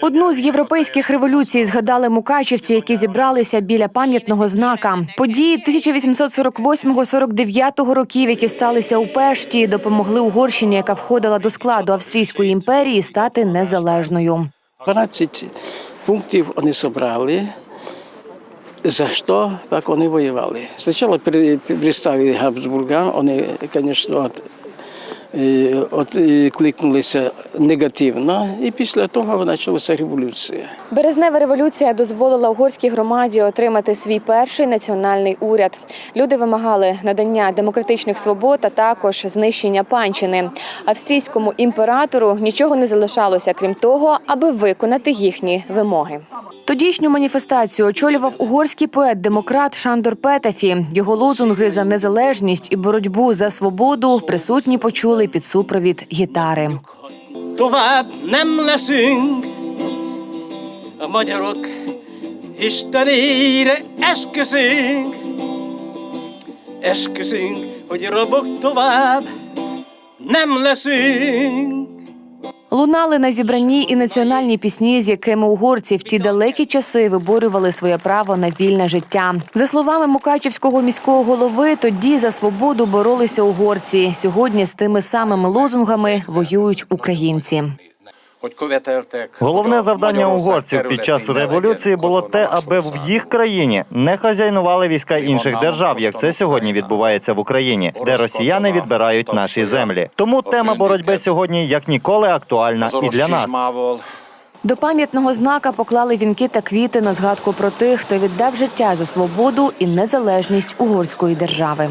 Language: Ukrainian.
Одну з європейських революцій згадали мукачівці, які зібралися біля пам'ятного знака. Події 1848-49 років, які сталися у Пешті, допомогли Угорщині, яка входила до складу Австрійської імперії, стати незалежною. 12 пунктів вони зібрали. За що так вони воювали? Спочатку представили Габсбургам, вони, звісно, от, е, от, е, кликнулися негативно, і після того почалася революція. Березнева революція дозволила угорській громаді отримати свій перший національний уряд. Люди вимагали надання демократичних свобод, а також знищення панщини. Австрійському імператору нічого не залишалося, крім того, аби виконати їхні вимоги. Тодішню маніфестацію очолював угорський поет-демократ Шандор Петефі. Його лозунги за незалежність і боротьбу за свободу присутні почули під супровід гітари. Tovább nem leszünk a magyarok Лунали на зібранні і національні пісні, з якими угорці в ті далекі часи виборювали своє право на вільне життя. За словами Мукачівського міського голови, тоді за свободу боролися угорці. Сьогодні з тими самими лозунгами воюють українці. Головне завдання угорців під час революції було те, аби в їх країні не хазяйнували війська інших держав, як це сьогодні відбувається в Україні, де росіяни відбирають наші землі. Тому тема боротьби сьогодні як ніколи актуальна і для нас. До пам'ятного знака поклали вінки та квіти на згадку про тих, хто віддав життя за свободу і незалежність угорської держави.